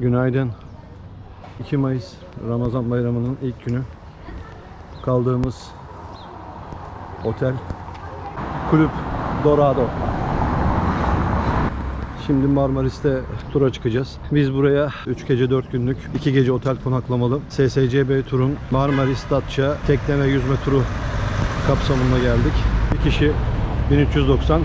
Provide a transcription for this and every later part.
Günaydın. 2 Mayıs Ramazan bayramının ilk günü. Kaldığımız otel Kulüp Dorado. Şimdi Marmaris'te tura çıkacağız. Biz buraya 3 gece 4 günlük 2 gece otel konaklamalı SSCB turun Marmaris Datça tekne ve yüzme turu kapsamında geldik. Bir kişi 1390.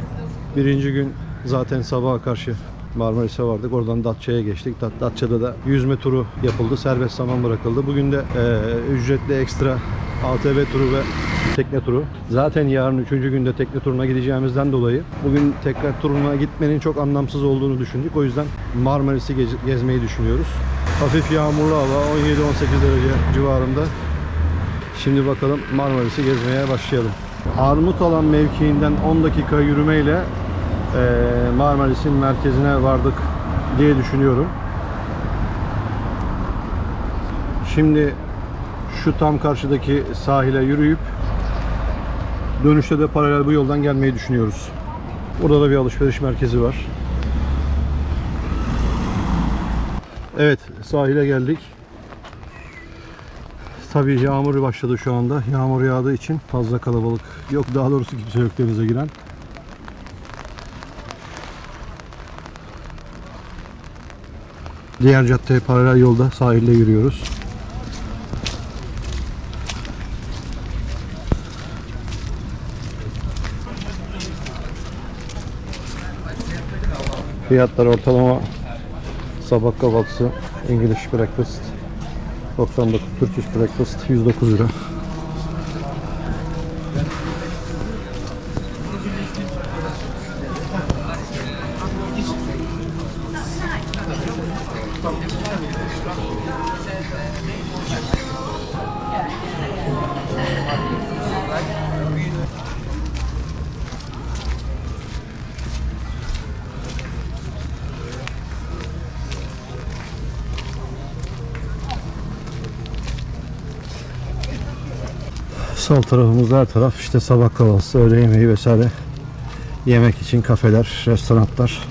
Birinci gün zaten sabaha karşı Marmaris'e vardık. Oradan Datça'ya geçtik. Dat- Datça'da da yüzme turu yapıldı. Serbest zaman bırakıldı. Bugün de e, ücretli ekstra ATV turu ve tekne turu. Zaten yarın üçüncü günde tekne turuna gideceğimizden dolayı bugün tekne turuna gitmenin çok anlamsız olduğunu düşündük. O yüzden Marmaris'i gez- gezmeyi düşünüyoruz. Hafif yağmurlu hava 17-18 derece civarında. Şimdi bakalım Marmaris'i gezmeye başlayalım. Armutalan mevkiinden 10 dakika yürümeyle Marmaris'in merkezine vardık diye düşünüyorum. Şimdi şu tam karşıdaki sahile yürüyüp dönüşte de paralel bu yoldan gelmeyi düşünüyoruz. Burada da bir alışveriş merkezi var. Evet sahile geldik. Tabii yağmur başladı şu anda. Yağmur yağdığı için fazla kalabalık yok. Daha doğrusu kimse yok denize giren. Diğer caddeye paralel yolda sahilde yürüyoruz. Fiyatlar ortalama sabah kahvaltısı English breakfast 99 Turkish breakfast 109 lira. Sol tarafımızda her taraf işte sabah kahvaltısı, öğle yemeği vesaire yemek için kafeler, restoranlar.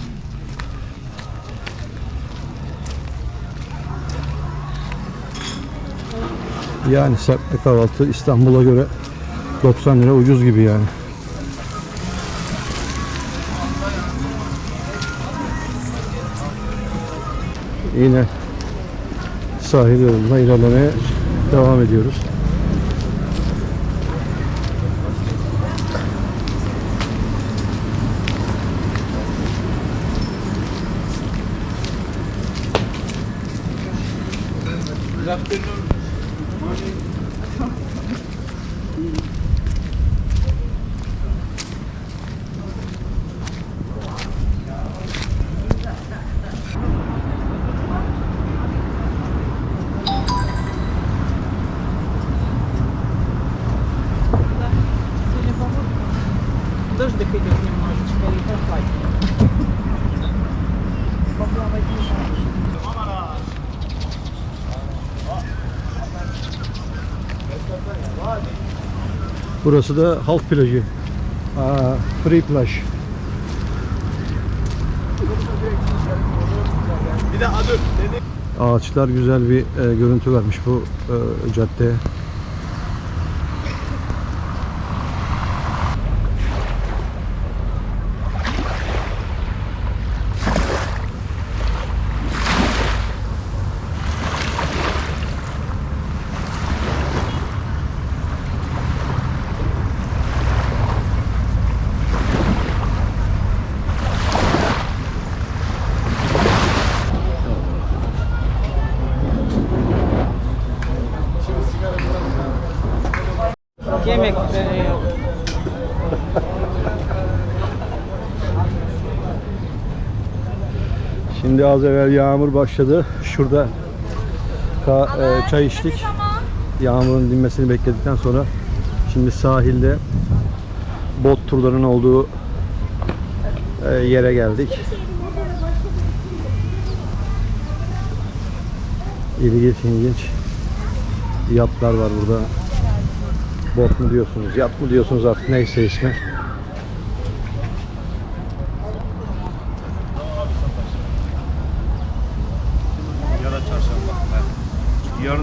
Yani serpme kahvaltı İstanbul'a göre 90 lira ucuz gibi yani. Yine sahil yoluna ilerlemeye devam ediyoruz. Дождик идет немножечко и прохладнее. Поплавать не можешь. Burası da halk plajı. Aa, free plaj. Ağaçlar güzel bir e, görüntü vermiş bu e, caddeye. Şimdi az evvel yağmur başladı. Şurada ka- e, çay içtik. Yağmurun dinmesini bekledikten sonra şimdi sahilde bot turlarının olduğu e, yere geldik. İlginç ilginç yatlar var burada. Bot mu diyorsunuz, yat mı diyorsunuz artık neyse ismi.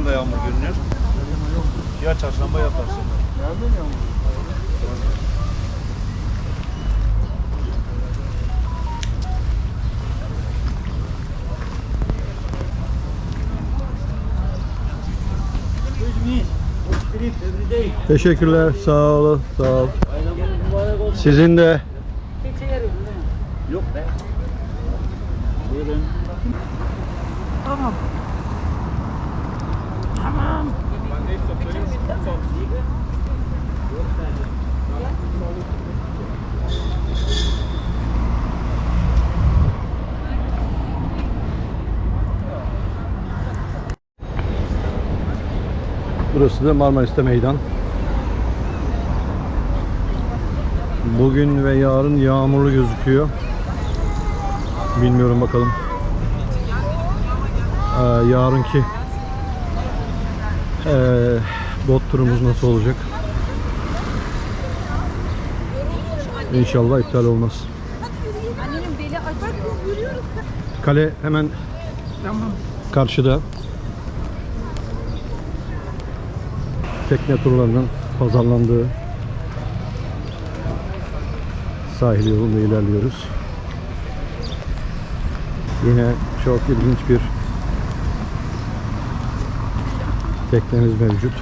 Yarın da yağmur görünüyor. Ya çarşamba ya perşembe. Teşekkürler. Sağ olun. Sağ ol. Sizin de Yok be. Buyurun. Tamam. Burası da Marmaris'te meydan. Bugün ve yarın yağmurlu gözüküyor. Bilmiyorum bakalım. Ee, yarınki ee, bot turumuz nasıl olacak? İnşallah iptal olmaz. Kale hemen karşıda. Tekne turlarının pazarlandığı sahil yolunda ilerliyoruz. Yine çok ilginç bir teknemiz mevcut.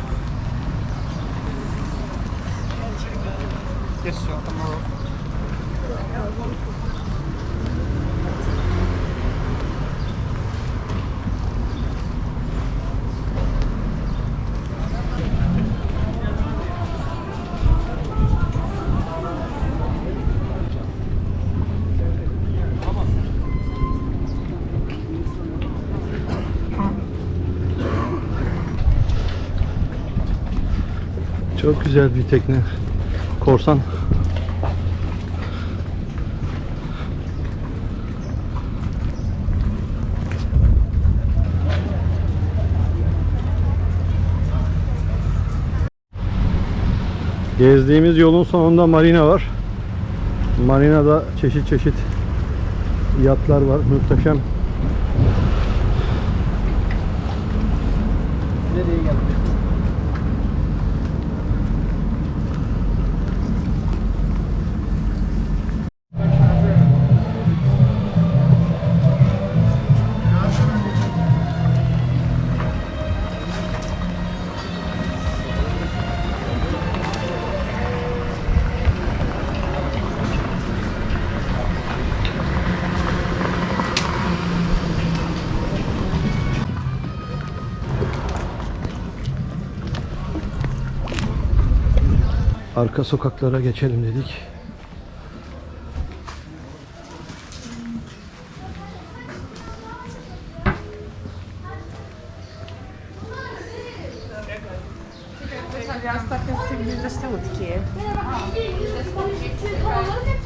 Çok güzel bir tekne. Korsan. Gezdiğimiz yolun sonunda marina var. Marinada çeşit çeşit yatlar var. Muhteşem. Nereye geldik? Arka sokaklara geçelim dedik.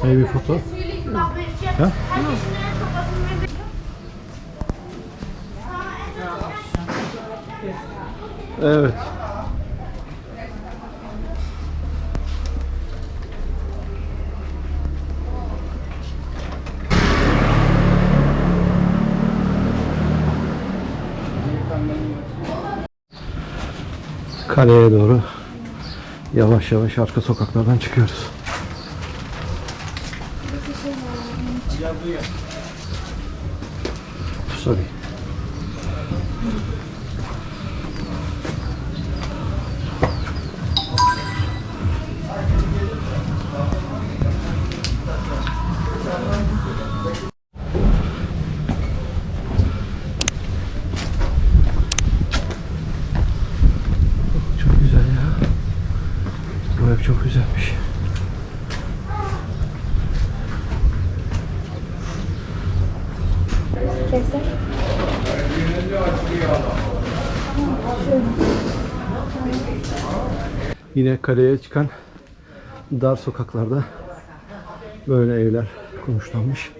Hey bir foto. Ha? Evet. Kaleye doğru yavaş yavaş arka sokaklardan çıkıyoruz. Sorry. Yine kaleye çıkan dar sokaklarda böyle evler konuşlanmış.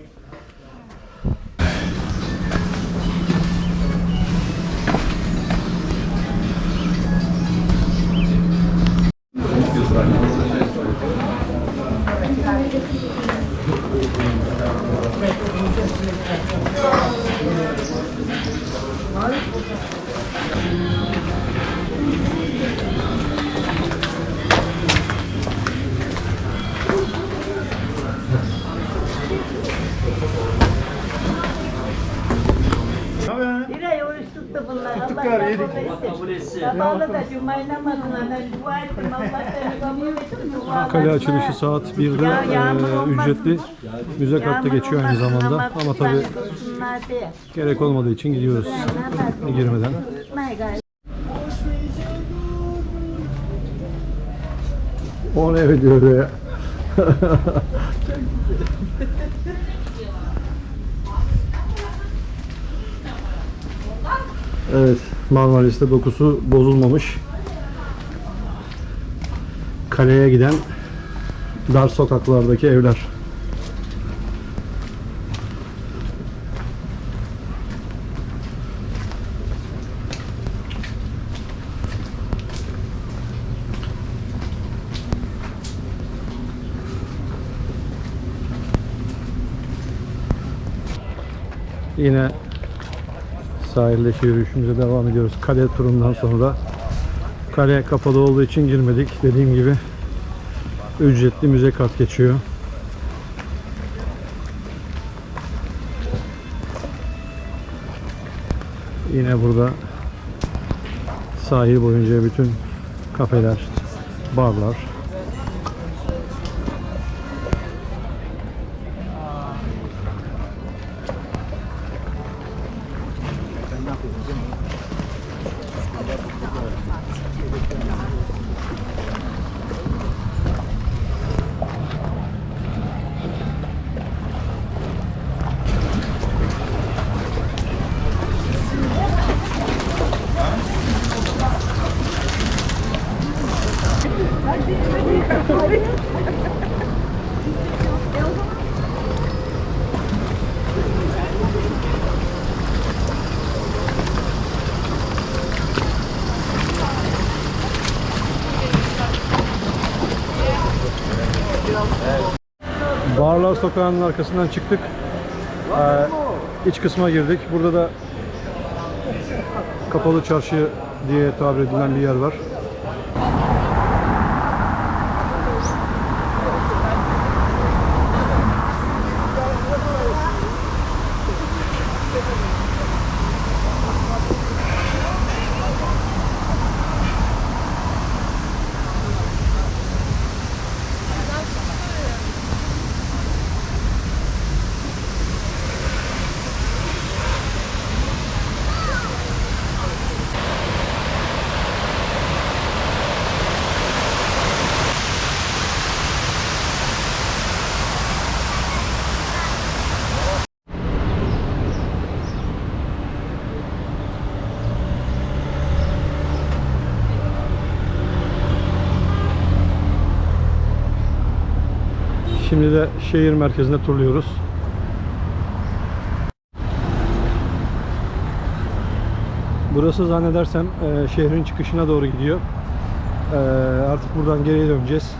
Sabahla da cumayı namazına ben dua ettim. Allah seni kabul etsin. dualarına. Kale açılışı saat 1'de Ya yağmur e, ücretli. Müze Yağmur geçiyor aynı zamanda. Ama tabi kılsınlar diye. gerek olmadığı için gidiyoruz girmeden. O ne diyor ya? evet, Marmaris'te dokusu bozulmamış. Kaleye giden dar sokaklardaki evler. Yine sahildeki yürüyüşümüze devam ediyoruz. Kale turundan sonra kale kapalı olduğu için girmedik. Dediğim gibi ücretli müze kart geçiyor. Yine burada sahil boyunca bütün kafeler, barlar, Barlar sokağının arkasından çıktık. Ee, iç kısma girdik. Burada da kapalı çarşı diye tabir edilen bir yer var. Şimdi de şehir merkezinde turluyoruz. Burası zannedersem e, şehrin çıkışına doğru gidiyor. E, artık buradan geriye döneceğiz.